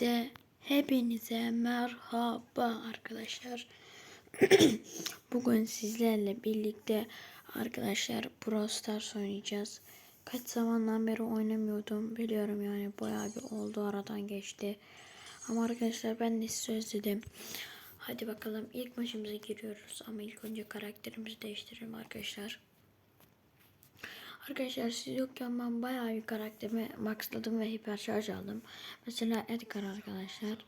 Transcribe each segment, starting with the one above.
De hepinize merhaba arkadaşlar. Bugün sizlerle birlikte arkadaşlar Brawl oynayacağız. Kaç zamandan beri oynamıyordum biliyorum yani bayağı bir oldu aradan geçti. Ama arkadaşlar ben de size özledim. Hadi bakalım ilk maçımıza giriyoruz ama ilk önce karakterimizi değiştirelim arkadaşlar. Arkadaşlar siz yokken ben bayağı bir karakterimi maxladım ve hiper aldım. Mesela Edgar arkadaşlar.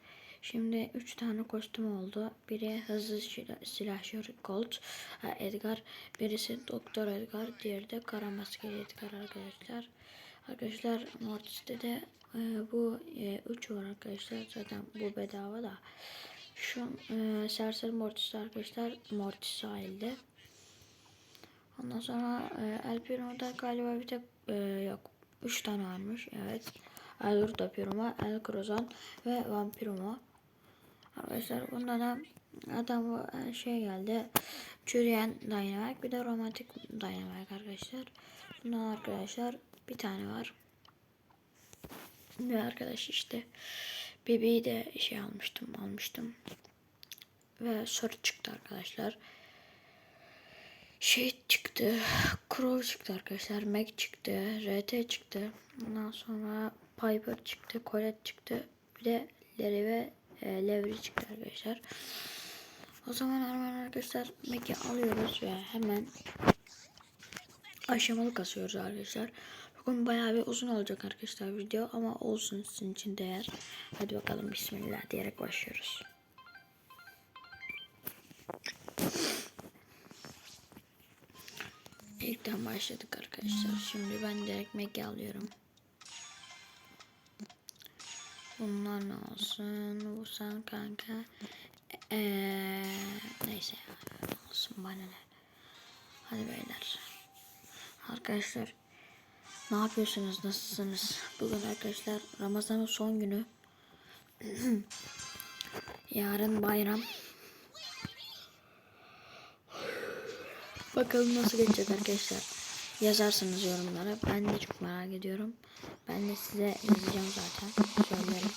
Şimdi 3 tane kostüm oldu. Biri hızlı silah- silahşör Colt ha, Edgar. Birisi Doktor Edgar. Diğeri de kara maskeli Edgar arkadaşlar. Arkadaşlar Mortis'te de e, bu 3 var arkadaşlar. Zaten bu bedava da. Şu e, Serseri Mortis arkadaşlar. Mortis sahilde. Ondan sonra e, El Primo'da galiba bir tek e, yok. Üç tane varmış. Evet. El Ruda Primo, El Crozon ve Vampirimo. Arkadaşlar bunda da adam bu, e, şey geldi. Çürüyen Dynamite bir de romantik Dynamite arkadaşlar. Bundan arkadaşlar bir tane var. Ve arkadaş işte bebeği de şey almıştım almıştım. Ve soru çıktı arkadaşlar şey çıktı. Crow çıktı arkadaşlar. Mac çıktı. RT çıktı. Ondan sonra Piper çıktı. Colette çıktı. Bir de Larry ve e, Levery çıktı arkadaşlar. O zaman hemen arkadaşlar Mac'i alıyoruz ve hemen aşamalı kasıyoruz arkadaşlar. Bugün bayağı bir uzun olacak arkadaşlar video ama olsun sizin için değer. Hadi bakalım bismillah diyerek başlıyoruz. İlkten başladık arkadaşlar. Şimdi ben direkt Mac'i alıyorum. Bunlar ne olsun? Bu sen kanka. Ee, neyse. Olsun bana ne. Hadi beyler. Arkadaşlar. Ne yapıyorsunuz? Nasılsınız? Bugün arkadaşlar Ramazan'ın son günü. Yarın bayram. Bakalım nasıl geçecek arkadaşlar. Yazarsınız yorumlara. Ben de çok merak ediyorum. Ben de size yazacağım zaten. Söylerim.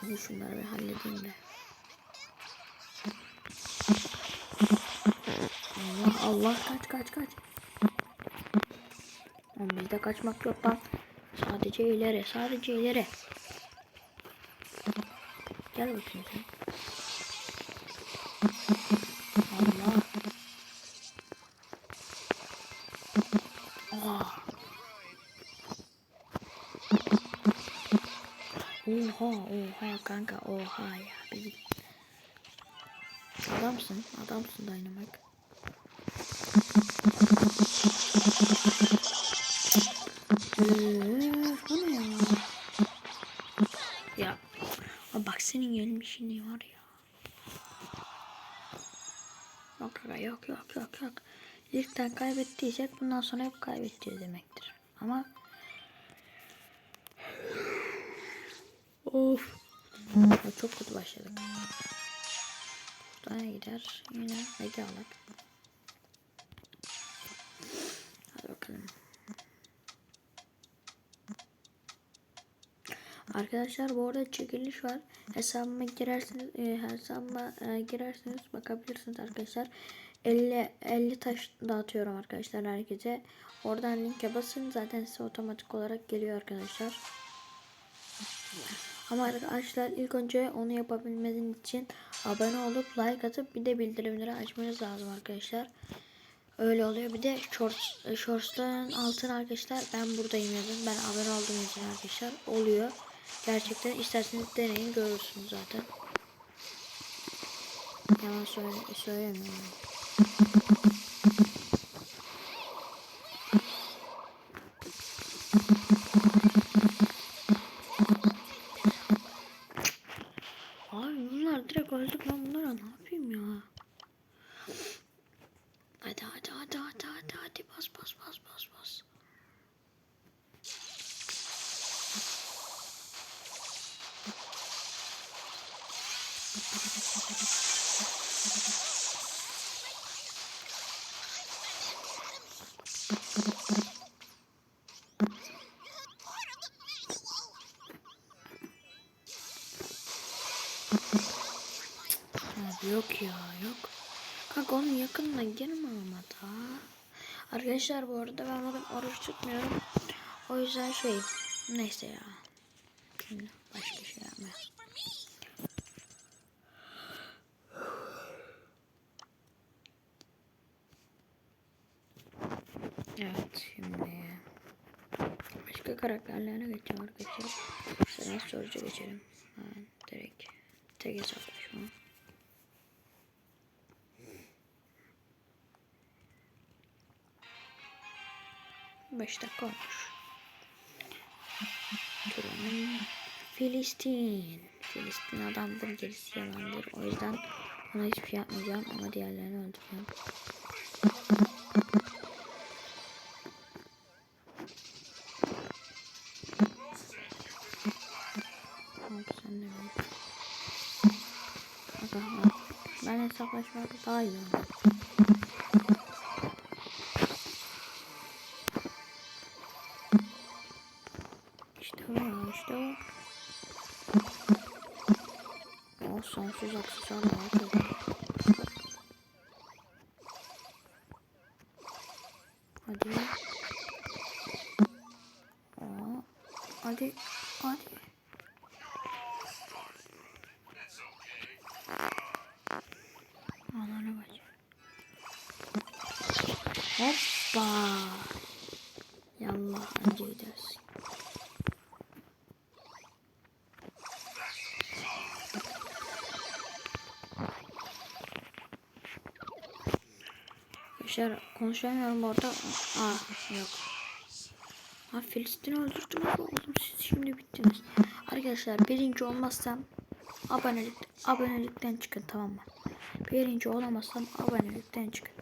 Hadi şunları bir halledeyim de. Allah Allah kaç kaç kaç. Bizde kaçmak yok lan. Sadece ileri sadece ileri. Gel bakayım sen. Oha. Oha oha kanka oha ya. Bir... Adamsın adamsın Dynamite. İlkten kaybettiysek bundan sonra hep kaybedeceğiz demektir. Ama Of. Çok kötü başladık. Buradan gider. Yine Ege alak. Hadi bakalım. Arkadaşlar bu arada çekiliş var. Hesabıma girersiniz, e, hesabıma e, girersiniz bakabilirsiniz arkadaşlar. 50 50 taş dağıtıyorum arkadaşlar herkese. Oradan linke basın zaten size otomatik olarak geliyor arkadaşlar. Ama arkadaşlar ilk önce onu yapabilmeniz için abone olup like atıp bir de bildirimleri açmanız lazım arkadaşlar. Öyle oluyor. Bir de shorts, shortsların altına arkadaşlar ben buradayım yazın. Ben abone olduğum için arkadaşlar oluyor. Gerçekten isterseniz deneyin görürsünüz zaten. Yalan söyle, söylemiyorum. Thank you. Yok ya yok. Kanka onun yakınına girme ama da. Arkadaşlar bu arada ben bugün oruç tutmuyorum. O yüzden şey neyse ya. Şimdi başka şey yapmaya. Evet şimdi başka karakterlerine geçeceğim arkadaşlar. Sıra sorucu geçelim. Ha, direkt tek hesaplaşma. 5 dakika olmuş. Durun. Filistin. Filistin adamdır, gerisi yalandır. O yüzden ona hiçbir şey yapmayacağım ama diğerlerini öldüreceğim. Ben hesaplaşmak daha iyi olur. İşte ya işte o. O sonsuz aksesuar var. Arkadaşlar konuşamıyorum orada. Aa yok. Ha Filistin'i öldürdünüz oğlum siz şimdi bittiniz. Arkadaşlar birinci olmazsam abonelik abonelikten çıkın tamam mı? Birinci olamazsam abonelikten çıkın.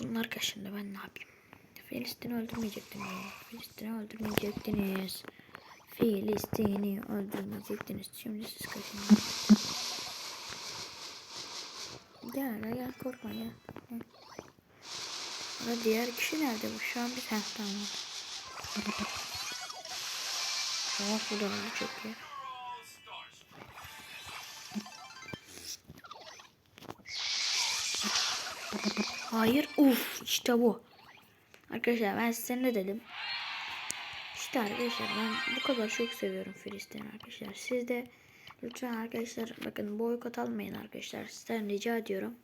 Bunlar kaşındı ben ne yapayım? Filistin'i öldürmeyecektim. Filistin'i öldürmeyecektiniz. Filistin'i öldürmeyecektiniz. Şimdi siz kaçın. Gel hele gel korkma gel. Ama diğer kişi nerede bu? Şu an bir tane tamam. Oh bu da çok iyi. Hayır. Uf işte bu. Arkadaşlar ben size ne dedim? İşte arkadaşlar ben bu kadar çok seviyorum Filistin arkadaşlar. Siz de lütfen arkadaşlar bakın boykot almayın arkadaşlar. Sizden rica ediyorum.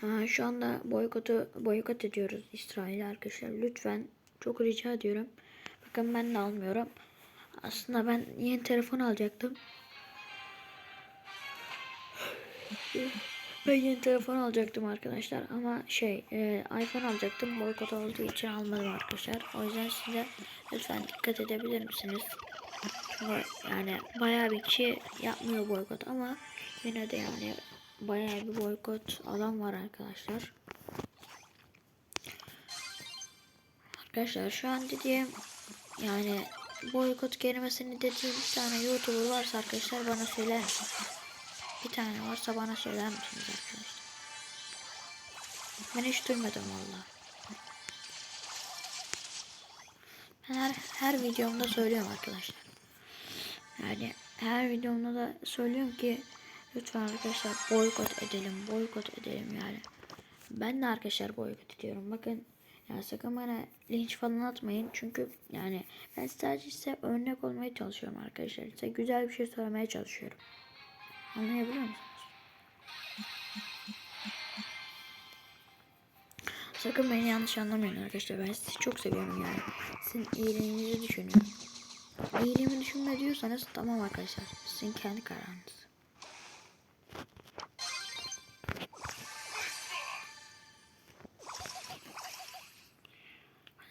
Ha, şu anda boykotu boykot ediyoruz İsrail'e arkadaşlar. Lütfen çok rica ediyorum. Bakın ben de almıyorum. Aslında ben yeni telefon alacaktım. Ben yeni telefon alacaktım arkadaşlar ama şey e, iPhone alacaktım boykot olduğu için almadım arkadaşlar. O yüzden size lütfen dikkat edebilir misiniz? Yani bayağı bir kişi yapmıyor boykot ama yine de yani bayağı bir boykot alan var arkadaşlar. Arkadaşlar şu an dediğim yani boykot kelimesini dediğim bir tane YouTuber varsa arkadaşlar bana söyler misiniz? Bir tane varsa bana söyler misiniz arkadaşlar? Ben hiç duymadım valla. Ben her, her videomda söylüyorum arkadaşlar. Yani her videomda da söylüyorum ki lütfen arkadaşlar boykot edelim, boykot edelim yani. Ben de arkadaşlar boykot ediyorum. Bakın ya sakın bana linç falan atmayın. Çünkü yani ben sadece size örnek olmaya çalışıyorum arkadaşlar. Size güzel bir şey söylemeye çalışıyorum. Anlayabiliyor musunuz? Sakın beni yanlış anlamayın arkadaşlar. Ben sizi çok seviyorum yani. Sizin iyiliğinizi düşünüyorum. İyiliğimi düşünme diyorsanız tamam arkadaşlar. Sizin kendi kararınız.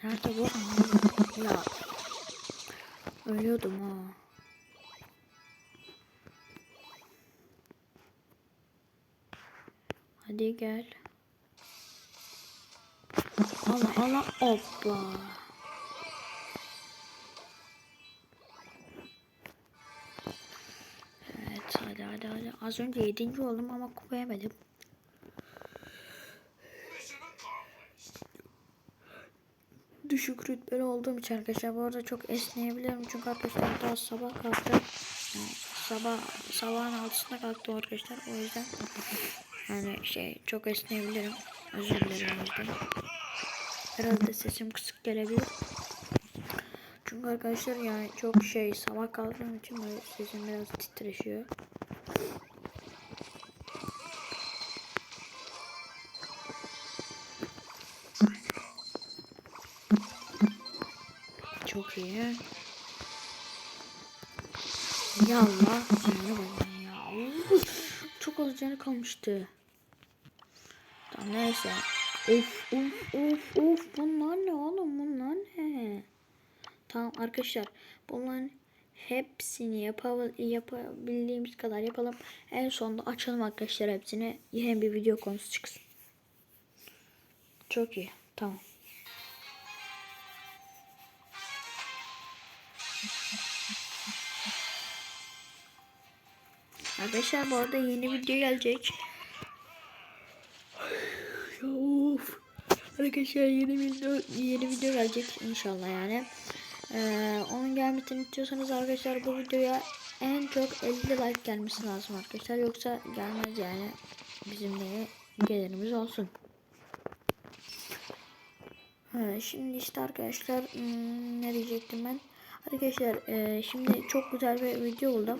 Nerede bu? Ya. Ölüyordum ha. Hadi gel. Allah Allah hoppa. Evet hadi hadi hadi. Az önce yedinci oldum ama yemedim. düşük rütbeli olduğum için arkadaşlar bu arada çok esneyebilirim çünkü arkadaşlar daha sabah kalktım. Yani sabah sabahın altısında kalktım arkadaşlar o yüzden yani şey çok esneyebilirim. Özür dilerim. Biraz da sesim kısık gelebilir. Çünkü arkadaşlar yani çok şey sabah kalktığım için böyle sesim biraz titreşiyor. Çok iyi. Ya Allah. Anne babam ya. Çok az canı kalmıştı. Tamam neyse. Of of of of. Bunlar ne oğlum bunlar ne? Tamam arkadaşlar. Bunların hepsini yapab yapabildiğimiz kadar yapalım. En sonunda açalım arkadaşlar hepsini. Hem bir video konusu çıksın. Çok iyi. Tamam. Arkadaşlar bu arada yeni video gelecek. Of. Arkadaşlar yeni video yeni video gelecek inşallah yani. Ee, onun gelmesini istiyorsanız arkadaşlar bu videoya en çok 50 like gelmesi lazım arkadaşlar. Yoksa gelmez yani. Bizim de gelirimiz olsun. Ha, şimdi işte arkadaşlar hmm, ne diyecektim ben? Arkadaşlar e, şimdi çok güzel bir video buldum.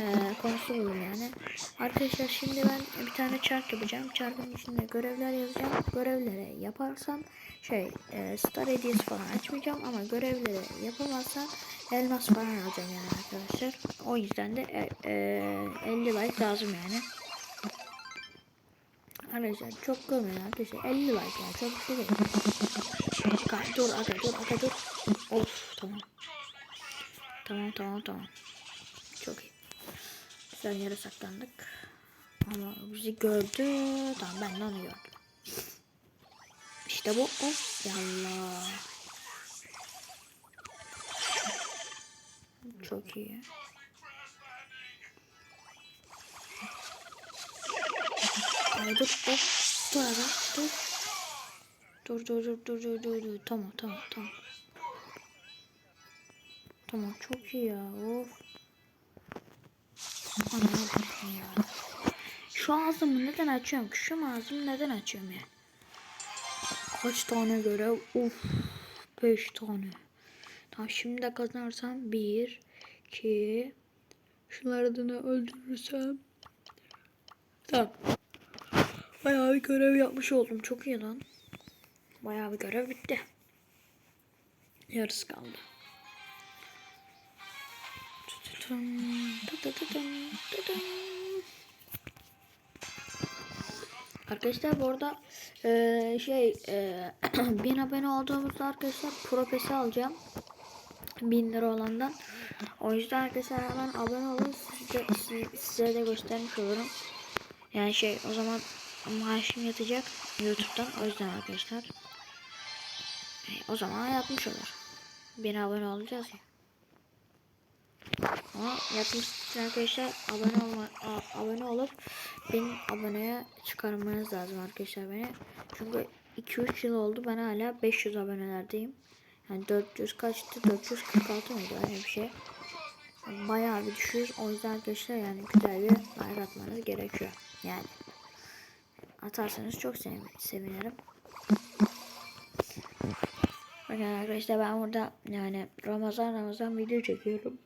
E, konusu buldum yani. Arkadaşlar şimdi ben bir tane çark yapacağım. Çarkın içinde görevler yazacağım. Görevleri yaparsam şey e, star hediyesi falan açmayacağım ama görevleri yapamazsam elmas falan alacağım yani arkadaşlar. O yüzden de e, e, 50 like lazım yani. Arkadaşlar çok görmeyin arkadaşlar 50 like ya çok bir şey değil. Dur aga dur aga dur. Of tamam. Tamam tamam tamam. Çok iyi. Güzel yere saklandık. Ama bizi gördü. Tamam ben de onu gördüm. İşte bu. Of yallah. Çok iyi. Ay dur. Dur dur. Dur dur dur dur dur dur dur. Tamam tamam tamam. Tamam çok iyi ya. Of. Şu ağzımı neden açıyorum? Şu ağzımı neden açıyorum ya? Kaç tane görev? Uf. 5 tane. Tamam şimdi de kazanırsam 1 2 Şunları da öldürürsem Tamam. Bayağı bir görev yapmış oldum. Çok iyi lan. Bayağı bir görev bitti. Yarısı kaldı. Arkadaşlar bu arada e, şey e, 1000 abone olduğumuzda arkadaşlar profesi alacağım. 1000 lira olandan. O yüzden arkadaşlar hemen abone olun. Size, size, de göstermiş olurum. Yani şey o zaman maaşım yatacak YouTube'dan. O yüzden arkadaşlar. E, o zaman yapmış olur. 1000 abone olacağız ya. Ama için arkadaşlar abone olma, abone olup benim aboneye çıkarmanız lazım arkadaşlar beni. Çünkü 2-3 yıl oldu ben hala 500 abonelerdeyim. Yani 400 kaçtı? 446 mıydı öyle bir şey. Yani bayağı bir düşüyoruz. O yüzden arkadaşlar yani güzel bir like atmanız gerekiyor. Yani atarsanız çok sevinirim. Bakın arkadaşlar ben burada yani Ramazan Ramazan video çekiyorum.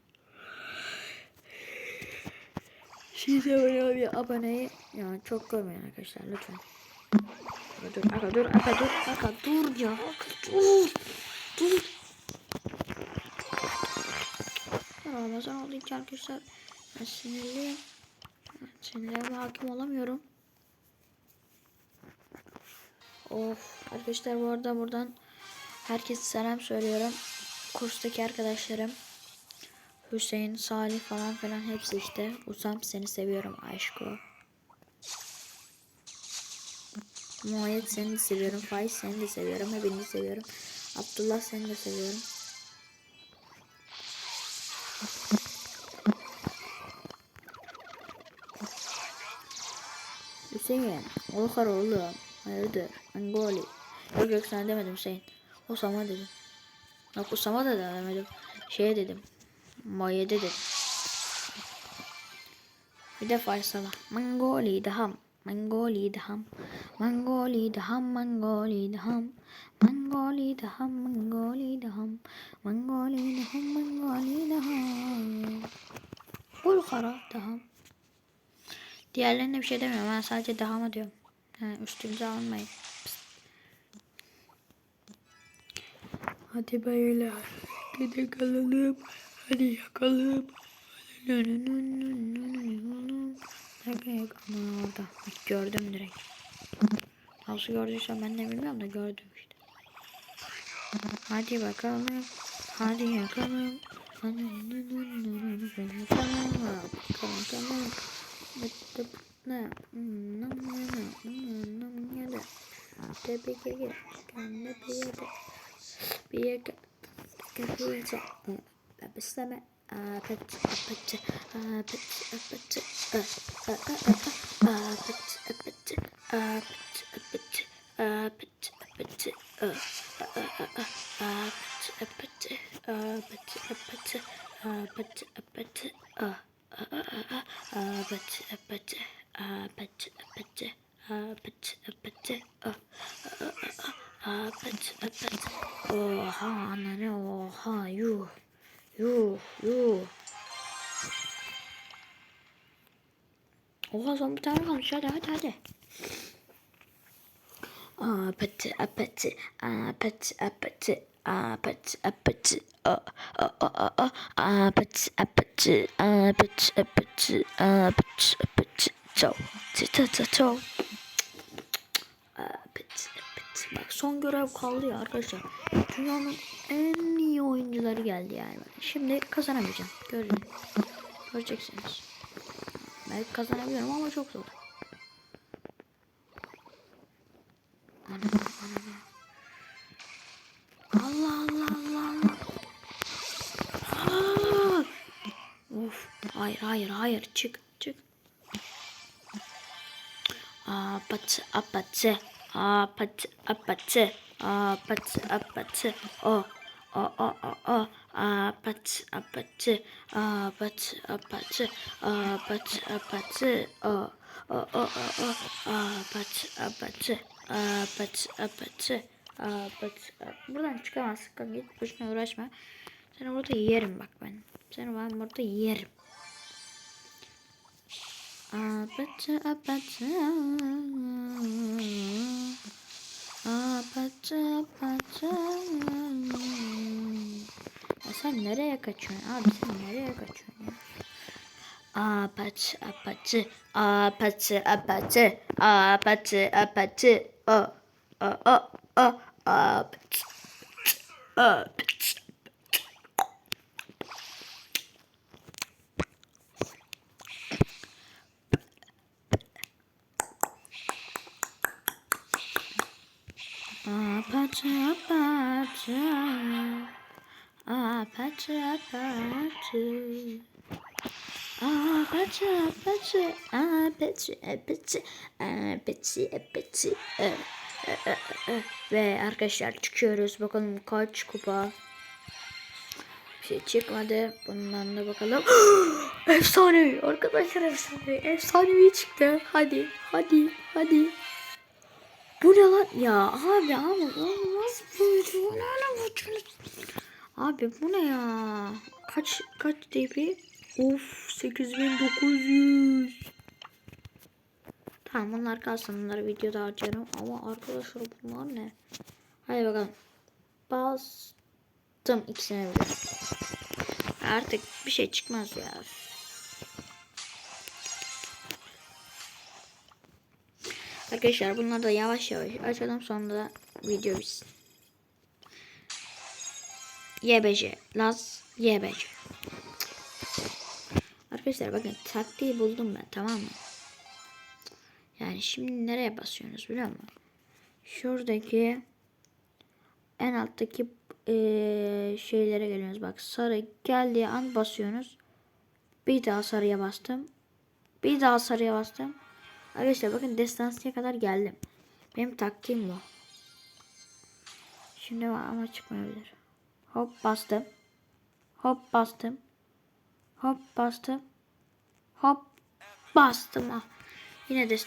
Siz de böyle bir aboneyi yani çok görmeyin arkadaşlar lütfen. Dur, aga dur, aga dur, aga dur ya. Dur, dur. Ramazan olduğu için arkadaşlar ben sinirliyim. Sinirlerime hakim olamıyorum. Of arkadaşlar bu arada buradan herkese selam söylüyorum. Kurstaki arkadaşlarım. Hüseyin, Salih falan filan hepsi işte. Usam seni seviyorum aşko. Muayet seni de seviyorum. Faiz seni de seviyorum. Hepinizi seviyorum. Abdullah seni de seviyorum. Hüseyin. Olkar oğlum. Hayırdır? Angoli. Yok yok sana demedim Hüseyin. Osama dedim. Yok Osama da demedim. Şey dedim. Mayede dedim. Bir de Faysal'a. Mangoli daham. Mangoli daham. Mangoli daham. Mangoli daham. Mangoli daham. Mangoli daham. Mangoli daham. Mangoli daham. Bul kara daham. Diğerlerine bir şey demiyorum. Ben sadece dahama diyorum. Ha, üstünüze almayın. Hadi beyler. Gide kalalım. Hadi yakalım. Nerede yakalım orada. Gördüm direkt. Nasıl gördüysem ben de bilmiyorum da gördüm işte. Hadi bakalım. Hadi yakalım. Hadi yakalım. Bakalım. Bitti. Ne? Tebrik ederim. Kendi bir yerde. Bir yerde. Kapıyacak. Besleme. Pet, pet, pet, pet, Oha ananı oha yuh. Yuh yuh Oha son bir tane kalmış hadi hadi hadi Apatı apatı apatı apatı apatı apatı apatı apatı apatı apatı apatı apatı çov çov çov çov apatı apatı bak son görev kaldı ya arkadaşlar dünyanın en iyi oyuncuları geldi yani. Şimdi kazanamayacağım. Görün göreceksiniz. Belki kazanabilirim ama çok zor. Allah Allah Allah Allah. Of. Hayır hayır hayır. Çık çık. Apatı apatı apatı apatı apatı apatı o o o o o apatı apatı apatı apatı apatı apatı o o o o o apatı apatı apatı apatı apatı buradan çıkamazsın kanka git boşuna uğraşma seni burada yerim bak ben seni ben burada yerim apatı apatı Apaça paça. Ya sen nereye kaçıyorsun? Abi sen nereye kaçıyorsun ya? Apaçı apaçı apaçı apaçı. Apaçı apaçı. O o o o apaçı. Apaçı. Apatı apatı apatı apatı Apatı apatı apatı apatı apatı Ve arkadaşlar çıkıyoruz. Bakalım kaç kupa Bir şey çıkmadı. Bundan da bakalım. Efsanevi arkadaşlar efsanevi. Efsanevi çıktı. Hadi hadi hadi Bu ne lan ya abi ama olmaz böyle bu ne lan bu Abi bu ne ya Kaç kaç DP Of 8900. Tamam bunlar kalsın. Bunları videoda harcarım. Ama arkadaşlar bunlar ne? Hadi bakalım. Bastım ikisine bile. Artık bir şey çıkmaz ya. Arkadaşlar bunları da yavaş yavaş açalım sonra da video bitsin. YBC. Laz YBC. Arkadaşlar bakın taktiği buldum ben tamam mı? Yani şimdi nereye basıyorsunuz biliyor musun? Şuradaki en alttaki e, şeylere geliyorsunuz. Bak sarı geldiği an basıyorsunuz. Bir daha sarıya bastım. Bir daha sarıya bastım. Arkadaşlar bakın destansıya kadar geldim. Benim taktiğim bu. Şimdi ama çıkmayabilir. Hop bastım. Hop bastım. Hop bastım. Hop bastım. Ah. Yine de